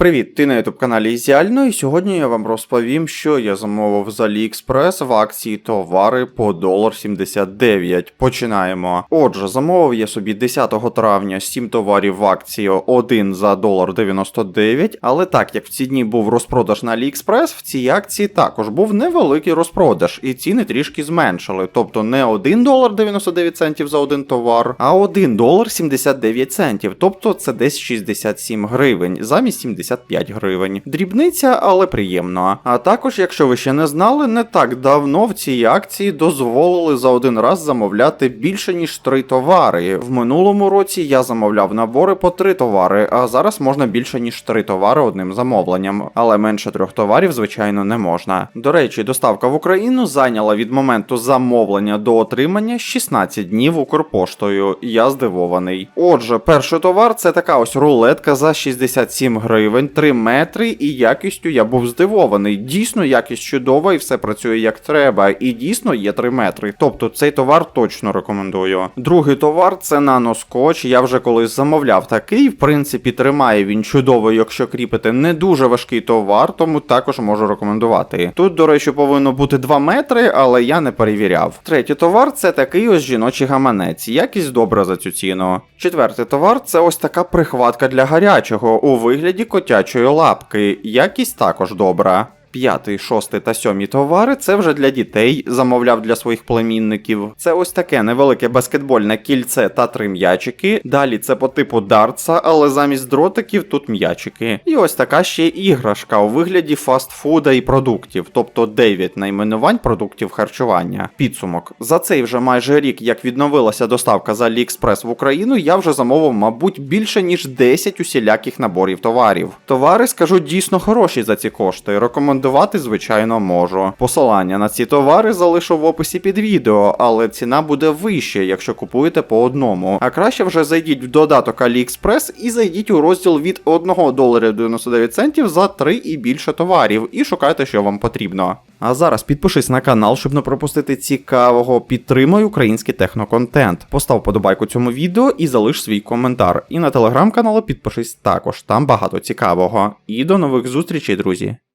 Привіт, ти на ютуб каналі Ізіально, і сьогодні я вам розповім, що я замовив з AliExpress в акції товари по 1,79. Починаємо. Отже, замовив я собі 10 травня 7 товарів в акції 1 за 1,99, але так як в ці дні був розпродаж на AliExpress, в цій акції також був невеликий розпродаж, і ціни трішки зменшили. Тобто не 1 долар 99 центів за один товар, а 1 долар 79 центів. Тобто це десь 67 гривень замість 75 гривень. Дрібниця, але приємно. А також, якщо ви ще не знали, не так давно в цій акції дозволили за один раз замовляти більше ніж 3 товари. В минулому році я замовляв набори по 3 товари, а зараз можна більше ніж 3 товари одним замовленням. Але менше трьох товарів, звичайно, не можна. До речі, доставка в Україну зайняла від моменту замовлення до отримання 16 днів Укрпоштою. Я здивований. Отже, перший товар це така ось рулетка за 67 гривень, 3 метри, і якістю я був здивований. Дійсно, якість чудова і все працює як треба. І дійсно є 3 метри. Тобто цей товар точно рекомендую. Другий товар це наноскотч. Я вже колись замовляв такий. В принципі, тримає він чудово, якщо кріпити не дуже важкий товар, тому також можу рекомендувати. Тут, до речі, повинно бути 2 метри, але я не перевіряв. Третій товар це такий ось жіночий гаманець. Якість добра за цю ціну. Четвертий товар це ось така прихватка для гарячого у вигляді котячої лапки. Якість також добра. П'ятий, шостий та сьомий товари це вже для дітей, замовляв для своїх племінників. Це ось таке невелике баскетбольне кільце та три м'ячики. Далі це по типу дартса, але замість дротиків тут м'ячики. І ось така ще іграшка у вигляді фастфуда і продуктів, тобто 9 найменувань продуктів харчування. Підсумок. За цей вже майже рік, як відновилася доставка з AliExpress в Україну, я вже замовив, мабуть, більше ніж 10 усіляких наборів товарів. Товари, скажу, дійсно хороші за ці кошти. Рекомендую рекомендувати, звичайно, можу. Посилання на ці товари залишу в описі під відео, але ціна буде вища, якщо купуєте по одному. А краще вже зайдіть в додаток AliExpress і зайдіть у розділ від 1 доларів 99 центів за 3 і більше товарів, і шукайте, що вам потрібно. А зараз підпишись на канал, щоб не пропустити цікавого. Підтримай український техноконтент. Постав подобайку цьому відео і залиш свій коментар. І на телеграм-канал підпишись також, там багато цікавого. І до нових зустрічей, друзі!